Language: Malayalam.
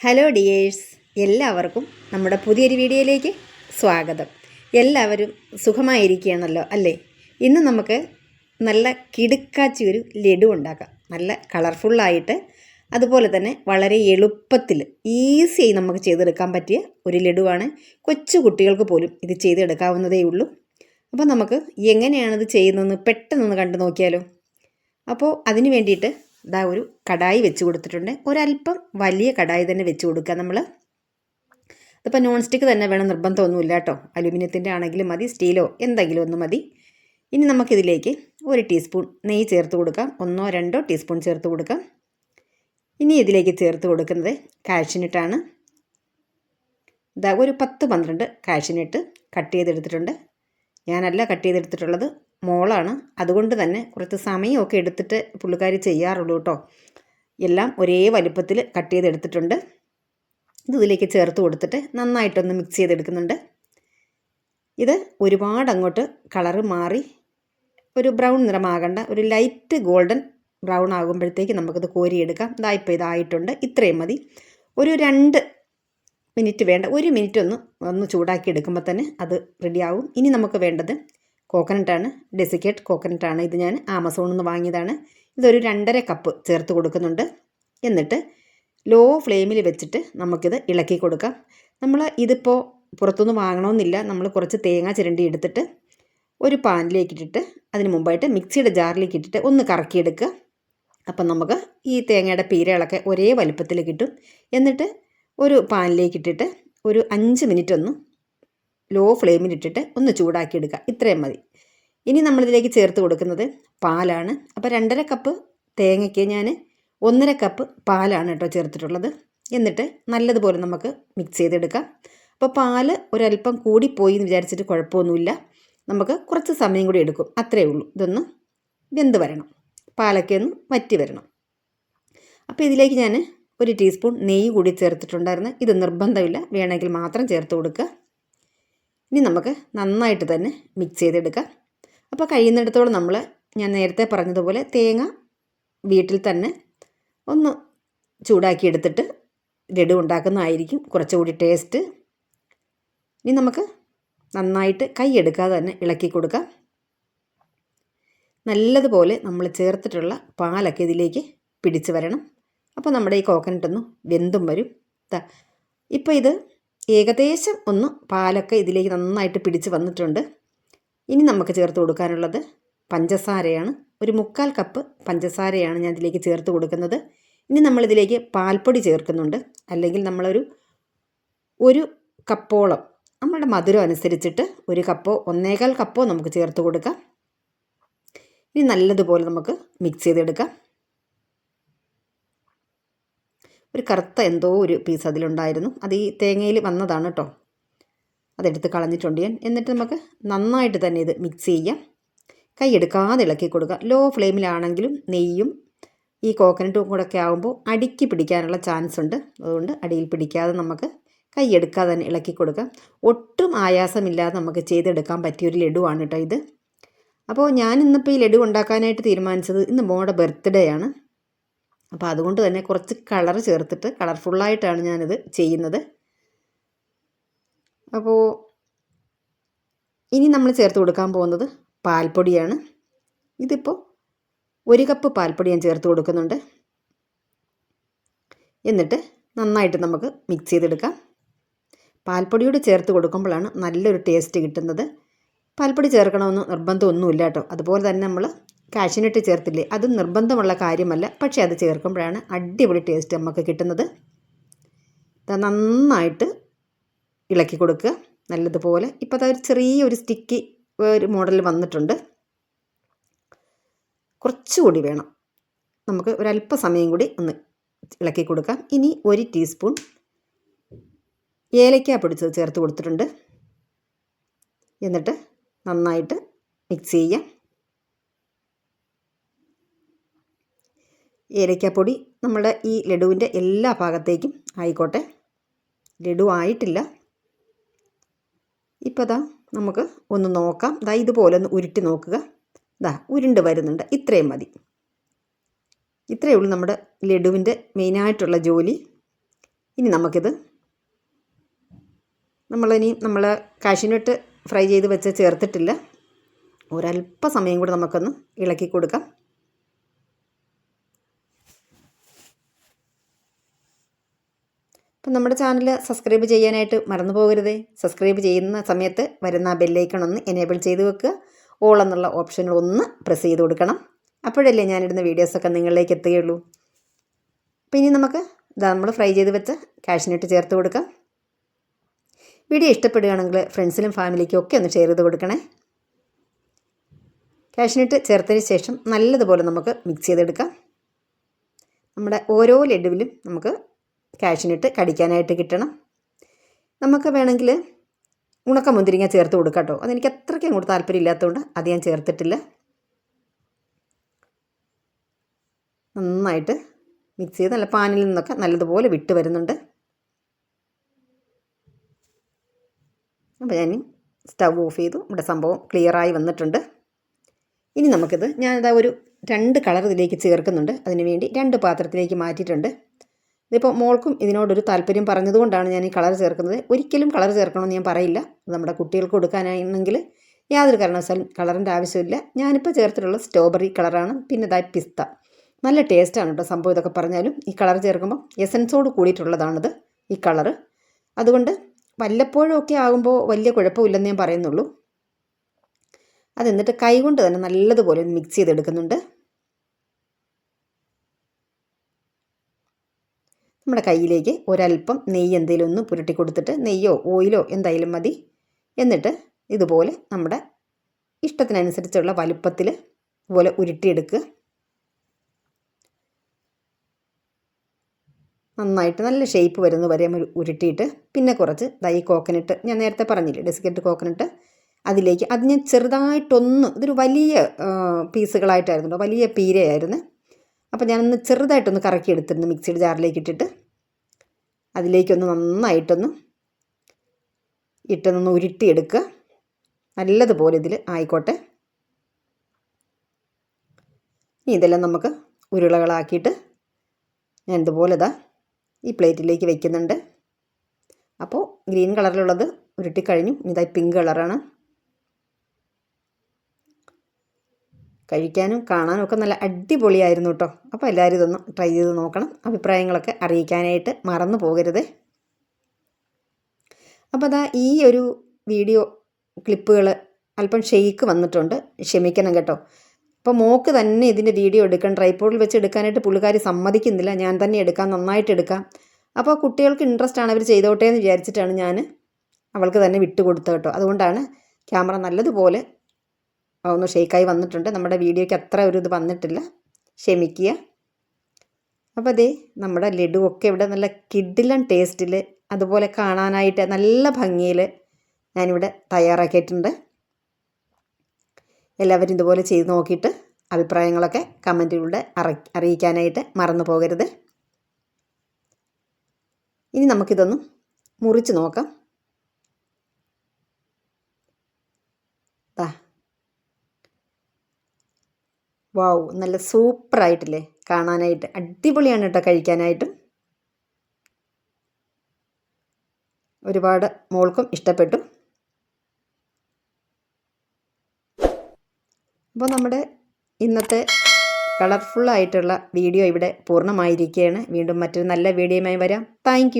ഹലോ ഡിയേഴ്സ് എല്ലാവർക്കും നമ്മുടെ പുതിയൊരു വീഡിയോയിലേക്ക് സ്വാഗതം. എല്ലാവരും സുഖമായിരിക്കുകയാണല്ലോ അല്ലേ? ഇന്ന് നമുക്ക് നല്ല കിടുക്കാച്ചി ഒരു ലഡു ഉണ്ടാക്കാം. നല്ല കളർഫുള്ളായിട്ട് അതുപോലെ തന്നെ വളരെ എളുപ്പത്തിൽ ഈസിയായി നമുക്ക് ചെയ്തെടുക്കാൻ പറ്റിയ ഒരു ലഡുവാണ് കൊച്ചു കുട്ടികൾക്ക് പോലും ഇത് ചെയ്തെടുക്കാവുന്നതേ ഉള്ളൂ. അപ്പോൾ നമുക്ക് എങ്ങനെയാണിത് ചെയ്യുന്നതെന്ന് പെട്ടെന്നൊന്ന് കണ്ടു നോക്കിയാലോ. അപ്പോൾ അതിന് വേണ്ടിയിട്ട് ഇതാ ഒരു കടായി വെച്ച് കൊടുത്തിട്ടുണ്ട്. ഒരല്പം വലിയ കടായി തന്നെ വെച്ച് കൊടുക്കുക നമ്മൾ അതിപ്പോൾ നോൺ സ്റ്റിക്ക് തന്നെ വേണം നിർബന്ധമൊന്നുമില്ല കേട്ടോ. അലുമിനിയത്തിന്റെ ആണെങ്കിലും മതി സ്റ്റീലോ എന്തെങ്കിലും ഒന്ന് മതി. ഇനി നമുക്കിതിലേക്ക് ഒരു ടീസ്പൂൺ നെയ്യ് ചേർത്ത് കൊടുക്കാം. ഒന്നോ രണ്ടോ ടീസ്പൂൺ ചേർത്ത് കൊടുക്കാം. ഇനി ഇതിലേക്ക് ചേർത്ത് കൊടുക്കുന്നത് കാഷ്യനിട്ടാണ്. ഇതാ ഒരു പത്ത് പന്ത്രണ്ട് കാഷ്യനിട്ട് കട്ട് ചെയ്തെടുത്തിട്ടുണ്ട്. ഞാനല്ല കട്ട് ചെയ്തെടുത്തിട്ടുള്ളത്. മോളാണ്. അതുകൊണ്ട് തന്നെ കുറച്ച് സമയമൊക്കെ എടുത്തിട്ട് പുള്ളിക്കാരി ചെയ്യാറുള്ളൂ കേട്ടോ. എല്ലാം ഒരേ വലിപ്പത്തിൽ കട്ട് ചെയ്തെടുത്തിട്ടുണ്ട്. ഇത് ഇതിലേക്ക് ചേർത്ത് കൊടുത്തിട്ട് നന്നായിട്ടൊന്ന് മിക്സ് ചെയ്തെടുക്കുന്നുണ്ട്. ഇത് ഒരുപാട് അങ്ങോട്ട് കളറ് മാറി ഒരു ബ്രൗൺ നിറമാകണ്ട ഒരു ലൈറ്റ് ഗോൾഡൻ ബ്രൗൺ ആകുമ്പോഴത്തേക്ക് നമുക്കിത് കോരിയെടുക്കാം. ഇതായിപ്പോൾ ഇതായിട്ടുണ്ട്. ഇത്രയും മതി. ഒരു രണ്ട് മിനിറ്റ് വേണ്ട. ഒരു മിനിറ്റ് ഒന്ന് ഒന്ന് ചൂടാക്കി എടുക്കുമ്പോൾ തന്നെ അത് റെഡിയാവും ഇനി നമുക്ക് വേണ്ടത് കോക്കനട്ടാണ് ഡെസിക്കേറ്റ് കോക്കനട്ടാണ്. ഇത് ഞാൻ ആമസോണിൽ നിന്ന് വാങ്ങിയതാണ്. ഇതൊരു രണ്ടര കപ്പ് ചേർത്ത് കൊടുക്കുന്നുണ്ട്. എന്നിട്ട് ലോ ഫ്ലെയിമിൽ വെച്ചിട്ട് നമുക്കിത് ഇളക്കി കൊടുക്കാം. നമ്മൾ ഇതിപ്പോൾ പുറത്തുനിന്ന് വാങ്ങണമെന്നില്ല. നമ്മൾ കുറച്ച് തേങ്ങ ചിരണ്ടി എടുത്തിട്ട് ഒരു പാനിലേക്ക് ഇട്ടിട്ട് അതിന് മുമ്പായിട്ട് മിക്സിയുടെ ജാറിലേക്ക് ഇട്ടിട്ട് ഒന്ന് കറക്കിയെടുക്കുക. അപ്പം നമുക്ക് ഈ തേങ്ങയുടെ പീരകളൊക്കെ ഒരേ വലുപ്പത്തിൽ കിട്ടും. എന്നിട്ട് ഒരു പാനിലേക്ക് ഇട്ടിട്ട് ഒരു അഞ്ച് മിനിറ്റ് ഒന്ന് ലോ ഫ്ലെയിമിലിട്ടിട്ട് ഒന്ന് ചൂടാക്കി എടുക്കുക ഇത്രയും മതി. ഇനി നമ്മളിതിലേക്ക് ചേർത്ത് കൊടുക്കുന്നത് പാലാണ്. അപ്പോൾ രണ്ടര കപ്പ് തേങ്ങയ്ക്ക് ഞാൻ ഒന്നര കപ്പ് പാലാണ് കേട്ടോ ചേർത്തിട്ടുള്ളത്. എന്നിട്ട് നല്ലതുപോലെ നമുക്ക് മിക്സ് ചെയ്തെടുക്കാം. അപ്പോൾ പാൽ ഒരല്പം കൂടിപ്പോയി എന്ന് വിചാരിച്ചിട്ട് കുഴപ്പമൊന്നുമില്ല. നമുക്ക് കുറച്ച് സമയം കൂടി എടുക്കും. അത്രയേ ഉള്ളൂ. ഇതൊന്ന് വെന്ത് വരണം. പാലൊക്കെ ഒന്ന് വറ്റി വരണം. അപ്പോൾ ഇതിലേക്ക് ഞാൻ ഒരു ടീസ്പൂൺ നെയ്യ് കൂടി ചേർത്തിട്ടുണ്ടായിരുന്നു. ഇത് നിർബന്ധമില്ല. വേണമെങ്കിൽ മാത്രം ചേർത്ത് കൊടുക്കുക. ഇനി നമുക്ക് നന്നായിട്ട് തന്നെ മിക്സ് ചെയ്തെടുക്കാം. അപ്പോൾ കഴിയുന്നിടത്തോളം നമ്മൾ ഞാൻ നേരത്തെ പറഞ്ഞതുപോലെ തേങ്ങ വീട്ടിൽ തന്നെ ഒന്ന് ചൂടാക്കി എടുത്തിട്ട് ലഡു ഉണ്ടാക്കുന്നതായിരിക്കും കുറച്ചുകൂടി ടേസ്റ്റ് ഇനി നമുക്ക് നന്നായിട്ട് കൈ എടുക്കാതെ തന്നെ ഇളക്കി കൊടുക്കാം. നല്ലതുപോലെ നമ്മൾ ചേർത്തിട്ടുള്ള പാലൊക്കെ ഇതിലേക്ക് പിടിച്ചു വരണം. അപ്പോൾ നമ്മുടെ ഈ കോക്കനട്ടൊന്ന് വെന്തും വരും. ഇപ്പോൾ ഇത് ഏകദേശം ഒന്ന് പാലൊക്കെ ഇതിലേക്ക് നന്നായിട്ട് പിടിച്ച് വന്നിട്ടുണ്ട്. ഇനി നമുക്ക് ചേർത്ത് കൊടുക്കാനുള്ളത് പഞ്ചസാരയാണ്. ഒരു മുക്കാൽ കപ്പ് പഞ്ചസാരയാണ് ഞാൻ ഇതിലേക്ക് ചേർത്ത് കൊടുക്കുന്നത്. ഇനി നമ്മളിതിലേക്ക് പാൽപ്പൊടി ചേർക്കുന്നുണ്ട്. അല്ലെങ്കിൽ നമ്മളൊരു ഒരു കപ്പോളം നമ്മളുടെ മധുരം അനുസരിച്ചിട്ട് ഒരു കപ്പോ ഒന്നേകാൽ കപ്പോ നമുക്ക് ചേർത്ത് കൊടുക്കാം. ഇനി നല്ലതുപോലെ നമുക്ക് മിക്സ് ചെയ്തെടുക്കാം. ഒരു കറുത്ത എന്തോ ഒരു പീസ് അതിലുണ്ടായിരുന്നു. അത് ഈ തേങ്ങയിൽ വന്നതാണ് കേട്ടോ അതെടുത്ത് കളഞ്ഞിട്ടുണ്ട് ഞാൻ. എന്നിട്ട് നമുക്ക് നന്നായിട്ട് തന്നെ ഇത് മിക്സ് ചെയ്യാം. കൈ എടുക്കാതെ ഇളക്കി കൊടുക്കുക. ലോ ഫ്ലെയിമിലാണെങ്കിലും നെയ്യും ഈ കോക്കനട്ടും കൂടെ ഒക്കെ ആകുമ്പോൾ അടിക്ക് പിടിക്കാനുള്ള ചാൻസ് ഉണ്ട്. അതുകൊണ്ട് അടിയിൽ പിടിക്കാതെ നമുക്ക് കൈ എടുക്കാതെ തന്നെ ഇളക്കി കൊടുക്കാം ഒട്ടും ആയാസമില്ലാതെ നമുക്ക് ചെയ്തെടുക്കാൻ പറ്റിയൊരു ലഡുവാണ് കേട്ടോ ഇത്. അപ്പോൾ ഞാൻ ഇന്നിപ്പോൾ ഈ ലഡു ഉണ്ടാക്കാനായിട്ട് തീരുമാനിച്ചത് ഇന്ന് മോടെ ബർത്ത്ഡേ ആണ്. അപ്പോൾ അതുകൊണ്ട് തന്നെ കുറച്ച് കളർ ചേർത്തിട്ട് കളർഫുള്ളായിട്ടാണ് ഞാനിത് ചെയ്യുന്നത്. അപ്പോൾ ഇനി നമ്മൾ ചേർത്ത് കൊടുക്കാൻ പോകുന്നത് പാൽപ്പൊടിയാണ്. ഇതിപ്പോൾ ഒരു കപ്പ് പാൽപ്പൊടി ഞാൻ ചേർത്ത് കൊടുക്കുന്നുണ്ട്. എന്നിട്ട് നന്നായിട്ട് നമുക്ക് മിക്സ് ചെയ്തെടുക്കാം. പാൽപ്പൊടിയോട് ചേർത്ത് കൊടുക്കുമ്പോഴാണ് നല്ലൊരു ടേസ്റ്റ് കിട്ടുന്നത്. പാൽപ്പൊടി ചേർക്കണമെന്ന് നിർബന്ധമൊന്നുമില്ല കേട്ടോ. അതുപോലെ തന്നെ നമ്മൾ കാഷ്യനിട്ട് ചേർത്തില്ലേ? അത് നിർബന്ധമുള്ള കാര്യമല്ല. പക്ഷേ അത് ചേർക്കുമ്പോഴാണ് അടിപൊളി ടേസ്റ്റ് നമുക്ക് കിട്ടുന്നത്. നന്നായിട്ട് ഇളക്കി കൊടുക്കുക. നല്ലതുപോലെ. ഇപ്പോൾ അതൊരു ചെറിയൊരു സ്റ്റിക്കി ഒരു മോഡൽ വന്നിട്ടുണ്ട്. കുറച്ചുകൂടി വേണം. നമുക്ക് ഒരല്പസമയം കൂടി ഒന്ന് ഇളക്കി കൊടുക്കാം. ഇനി ഒരു ടീസ്പൂൺ ഏലക്ക പൊടിച്ചത് ചേർത്ത് കൊടുത്തിട്ടുണ്ട്. എന്നിട്ട് നന്നായിട്ട് മിക്സ് ചെയ്യാം. ഏലക്കാപ്പൊടി നമ്മുടെ ഈ ലഡുവിന്റെ എല്ലാ ഭാഗത്തേക്കും ആയിക്കോട്ടെ. ലഡു ആയിട്ടില്ല. ഇപ്പോൾ ദാ നമുക്ക് ഒന്ന് നോക്കാം. ദാ ഇതുപോലെ ഒന്ന് ഉരുട്ടി നോക്കുക. ദാ ഉരുണ്ട് വരുന്നുണ്ട്. ഇത്രയും മതി. ഇത്രയേ ഉള്ളൂ നമ്മുടെ ലഡുവിന്റെ മെയിനായിട്ടുള്ള ജോലി. ഇനി നമുക്കിത് നമ്മളിനി നമ്മൾ കാഷ്യൂനട്ട് ഫ്രൈ ചെയ്ത് വെച്ച് ചേർത്തിട്ടില്ല. ഒരല്പ സമയം കൂടി നമുക്കൊന്ന് ഇളക്കി കൊടുക്കാം. അപ്പം നമ്മുടെ ചാനൽ സബ്സ്ക്രൈബ് ചെയ്യാനായിട്ട് മറന്നു പോകരുതേ. സബ്സ്ക്രൈബ് ചെയ്യുന്ന സമയത്ത് വരുന്ന ബെല്ലൈക്കൺ ഒന്ന് എനേബിൾ ചെയ്ത് വെക്കുക. ഓൾ എന്നുള്ള ഓപ്ഷനിൽ ഒന്ന് പ്രസ് ചെയ്ത് കൊടുക്കണം. അപ്പോഴല്ലേ ഞാനിടുന്ന വീഡിയോസൊക്കെ നിങ്ങളിലേക്ക് എത്തുകയുള്ളൂ. അപ്പോൾ ഇനി നമുക്ക് ഇതാ നമ്മൾ ഫ്രൈ ചെയ്ത് വെച്ച കാഷിനിട്ട് ചേർത്ത് കൊടുക്കാം. വീഡിയോ ഇഷ്ടപ്പെടുകയാണെങ്കിൽ ഫ്രണ്ട്സിനും ഫാമിലിക്കും ഒക്കെ ഒന്ന് ഷെയർ ചെയ്ത് കൊടുക്കണേ. കാഷിനിട്ട് ചേർത്തതിന് ശേഷം നല്ലതുപോലെ നമുക്ക് മിക്സ് ചെയ്തെടുക്കാം. നമ്മുടെ ഓരോ ലഡുവിലും നമുക്ക് കാഷ്നട്ട് കടിക്കാനായിട്ട് കിട്ടണം. നമുക്ക് വേണമെങ്കിൽ ഉണക്ക മുന്തിരിങ്ങ ചേർത്ത് കൊടുക്കാം കേട്ടോ. അതെനിക്ക് അത്രയ്ക്ക് അങ്ങോട്ട് താല്പര്യം ഇല്ലാത്തതുകൊണ്ട് അത് ഞാൻ ചേർത്തിട്ടില്ല. നന്നായിട്ട് മിക്സ് ചെയ്ത് നല്ല പാനിൽ നിന്നൊക്കെ നല്ലതുപോലെ വിട്ട് വരുന്നുണ്ട്. അപ്പോൾ ഞാൻ സ്റ്റൗ ഓഫ് ചെയ്തു. ഇവിടെ സംഭവം ക്ലിയറായി വന്നിട്ടുണ്ട്. ഇനി നമുക്കിത് ഞാനിതാ ഒരു രണ്ട് കളർ ഇതിലേക്ക് ചേർക്കുന്നുണ്ട്. അതിന് വേണ്ടി രണ്ട് പാത്രത്തിലേക്ക് മാറ്റിയിട്ടുണ്ട്. ഇതിപ്പോൾ മോൾക്കും ഇതിനോടൊരു താല്പര്യം പറഞ്ഞതുകൊണ്ടാണ് ഞാൻ ഈ കളർ ചേർക്കുന്നത്. ഒരിക്കലും കളർ ചേർക്കണമെന്ന് ഞാൻ പറയില്ല. നമ്മുടെ കുട്ടികൾക്ക് കൊടുക്കാനാണെങ്കിൽ യാതൊരു കാരണവശാലും കളറിന്റെ ആവശ്യമില്ല. ഞാനിപ്പോൾ ചേർത്തിട്ടുള്ള സ്ട്രോബെറി കളറാണ്. പിന്നെ ഇതായി പിസ്ത. നല്ല ടേസ്റ്റാണ് കേട്ടോ സംഭവം ഇതൊക്കെ പറഞ്ഞാലും. ഈ കളർ ചേർക്കുമ്പോൾ എസൻസോട് കൂടിയിട്ടുള്ളതാണിത് ഈ കളർ അതുകൊണ്ട് വല്ലപ്പോഴും ഒക്കെ ആകുമ്പോൾ വലിയ കുഴപ്പമില്ലെന്ന് ഞാൻ പറയുന്നുള്ളൂ. അതെന്നിട്ട് കൈകൊണ്ട് തന്നെ നല്ലതുപോലെ മിക്സ് ചെയ്തെടുക്കുന്നുണ്ട്. നമ്മുടെ കയ്യിലേക്ക് ഒരല്പം നെയ്യ് എന്തെങ്കിലും ഒന്ന് പുരട്ടി കൊടുത്തിട്ട് നെയ്യോ ഓയിലോ എന്തായാലും മതി. എന്നിട്ട് ഇതുപോലെ നമ്മുടെ ഇഷ്ടത്തിനനുസരിച്ചുള്ള വലുപ്പത്തിൽ ഇതുപോലെ ഉരുട്ടിയെടുക്കുക. നന്നായിട്ട് നല്ല ഷേപ്പ് വരുന്ന വരെ ഉരുട്ടിയിട്ട് പിന്നെ കുറച്ച് ദൈ കോക്കനട്ട് ഞാൻ നേരത്തെ പറഞ്ഞില്ലേ ഡെസിക്കറ്റ് കോക്കനട്ട് അതിലേക്ക് അത് ഞാൻ ചെറുതായിട്ടൊന്ന് ഇതൊരു വലിയ പീസുകളായിട്ടായിരുന്നു വലിയ പീരയായിരുന്നു. അപ്പോൾ ഞാനൊന്ന് ചെറുതായിട്ടൊന്ന് കറക്കി എടുത്തിരുന്നു മിക്സിയുടെ ജാറിലേക്ക് ഇട്ടിട്ട് അതിലേക്കൊന്ന് നന്നായിട്ടൊന്ന് ഇട്ടൊന്ന് ഉരുട്ടിയെടുക്കുക. നല്ലതുപോലെ ഇതിൽ ആയിക്കോട്ടെ. ഇനി ഇതെല്ലാം നമുക്ക് ഉരുളകളാക്കിയിട്ട് ഞാൻ ഇതുപോലെ ഇതാ ഈ പ്ലേറ്റിലേക്ക് വയ്ക്കുന്നുണ്ട് അപ്പോൾ ഗ്രീൻ കളറിലുള്ളത് ഉരുട്ടിക്കഴിഞ്ഞു. ഇതായി പിങ്ക് കളറാണ്. കഴിക്കാനും കാണാനും ഒക്കെ നല്ല അടിപൊളിയായിരുന്നു കേട്ടോ അപ്പോൾ എല്ലാവരും ഇതൊന്ന് ട്രൈ ചെയ്ത് നോക്കണം. അഭിപ്രായങ്ങളൊക്കെ അറിയിക്കാനായിട്ട് മറന്നു പോകരുത്. അപ്പോൾ അതാ ഈ ഒരു വീഡിയോ ക്ലിപ്പുകൾ അല്പം ഷെയ്ക്ക് വന്നിട്ടുണ്ട്. ക്ഷമിക്കണം കേട്ടോ. അപ്പോൾ മോക്ക് തന്നെ ഇതിന്റെ വീഡിയോ എടുക്കാൻ ട്രൈപ്പോഡിൽ വെച്ച് എടുക്കാനായിട്ട് പുള്ളിക്കാരി സമ്മതിക്കുന്നില്ല. ഞാൻ തന്നെ എടുക്കാം നന്നായിട്ട് എടുക്കാം. അപ്പോൾ കുട്ടികൾക്ക് ഇൻട്രസ്റ്റ് ആണ്. അവർ ചെയ്തോട്ടേ എന്ന് വിചാരിച്ചിട്ടാണ് ഞാൻ അവൾക്ക് തന്നെ വിട്ടുകൊടുത്തത് കേട്ടോ അതുകൊണ്ടാണ് ക്യാമറ നല്ലതുപോലെ ഒന്ന് ഷെയ്ക്കായി വന്നിട്ടുണ്ട്. നമ്മുടെ വീഡിയോയ്ക്ക് അത്ര ഒരു ഇത് വന്നിട്ടില്ല. ക്ഷമിക്കുക. അപ്പോൾ അതേ നമ്മുടെ ലഡു ഒക്കെ ഇവിടെ നല്ല കിഡിലൻ ടേസ്റ്റിൽ അതുപോലെ കാണാനായിട്ട് നല്ല ഭംഗിയിൽ ഞാനിവിടെ തയ്യാറാക്കിയിട്ടുണ്ട്. എല്ലാവരും ഇതുപോലെ ചെയ്ത് നോക്കിയിട്ട് അഭിപ്രായങ്ങളൊക്കെ കമന്റിലൂടെ അറിയിക്കാനായിട്ട് മറന്നു പോകരുത്. ഇനി നമുക്കിതൊന്ന് മുറിച്ച് നോക്കാം. വാവ് നല്ല സൂപ്പർ ആയിട്ടില്ലേ കാണാനായിട്ട്. അടിപൊളിയാണ് കേട്ടോ കഴിക്കാനായിട്ടും. ഒരുപാട് മോൾക്കും ഇഷ്ടപ്പെട്ടു. അപ്പോൾ നമ്മുടെ ഇന്നത്തെ കളർഫുള്ളായിട്ടുള്ള വീഡിയോ ഇവിടെ പൂർണമായിരിക്കുകയാണ്. വീണ്ടും മറ്റൊരു നല്ല വീഡിയോയുമായി വരാം. താങ്ക്